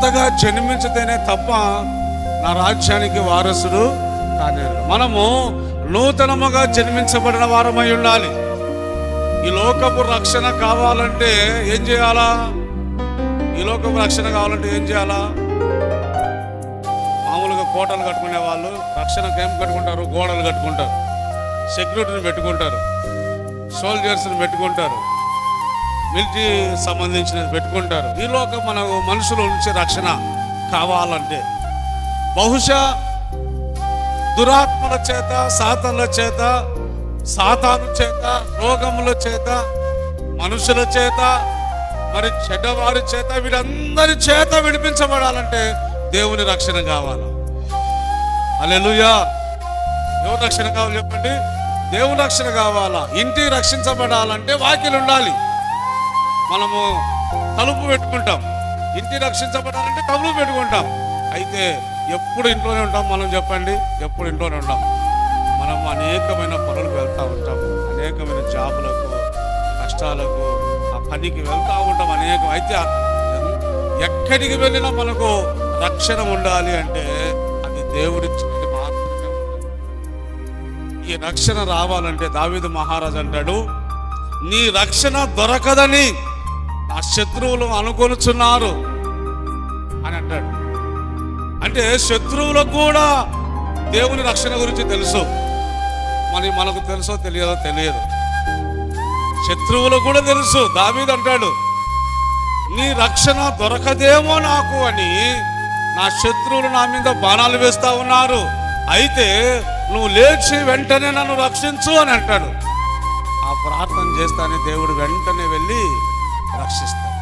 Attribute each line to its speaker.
Speaker 1: కొత్తగా జన్మించితేనే తప్ప నా రాజ్యానికి వారసుడు కానీ మనము నూతనముగా జన్మించబడిన వారమై ఉండాలి. ఈ లోకపు రక్షణ కావాలంటే ఏం చేయాలా? ఈ లోకపు రక్షణ కావాలంటే ఏం చేయాలా? మామూలుగా కోటలు కట్టుకునే వాళ్ళు రక్షణకు ఏం కట్టుకుంటారు గోడలు కట్టుకుంటారు సెక్యూరిటీని పెట్టుకుంటారు సోల్జర్స్ని పెట్టుకుంటారు. మిలిటరీ సంబంధించినది పెట్టుకుంటారు. ఈ లోకం మనకు మనుషుల నుంచి రక్షణ కావాలంటే. బహుశా దురాత్మల చేత సాతనుల చేత సాతాను చేత రోగముల చేత మనుషుల చేత మరి చెడ్డవారి చేత వీరందరి చేత విడిపించబడాలంటే దేవుని రక్షణ కావాలి? అలెలుయా దేవుని రక్షణ కావాలి చెప్పండి. దేవుని రక్షణ కావాలా? ఇంటి రక్షించబడాలంటే వాక్యలు ఉండాలి. మనము తలుపు పెట్టుకుంటాం. ఇంటి రక్షించబడాలంటే తలుపు పెట్టుకుంటాం. అయితే ఎప్పుడు ఇంట్లోనే ఉంటాం మనం చెప్పండి? ఎప్పుడు ఇంట్లోనే ఉంటాం? మనం అనేకమైన పనులకు వెళ్తూ ఉంటాం. అనేకమైన జాబులకు కష్టాలకు ఆ పనికి వెళ్తూ ఉంటాం అనేక. అయితే ఎక్కడికి వెళ్ళినా మనకు రక్షణ ఉండాలి అంటే అది దేవుడిచ్చినది మాత్రమే ఈ రక్షణ రావాలంటే దావిదు మహారాజు అంటాడు నీ రక్షణ దొరకదని నా శత్రువులు అనుకొనుచున్నారు అని అంటాడు. అంటే శత్రువులకు కూడా దేవుని రక్షణ గురించి తెలుసు. మరి మనకు తెలుసో తెలియదో తెలియదు. శత్రువులకు కూడా తెలుసు. దావీదు అంటాడు నీ రక్షణ దొరకదేమో నాకు అని నా శత్రువులు నా మీద బాణాలు వేస్తా ఉన్నారు. అయితే నువ్వు లేచి వెంటనే నన్ను రక్షించు అని అంటాడు. ఆ ప్రార్థన చేస్తానే దేవుడు వెంటనే వెళ్ళి Our sister.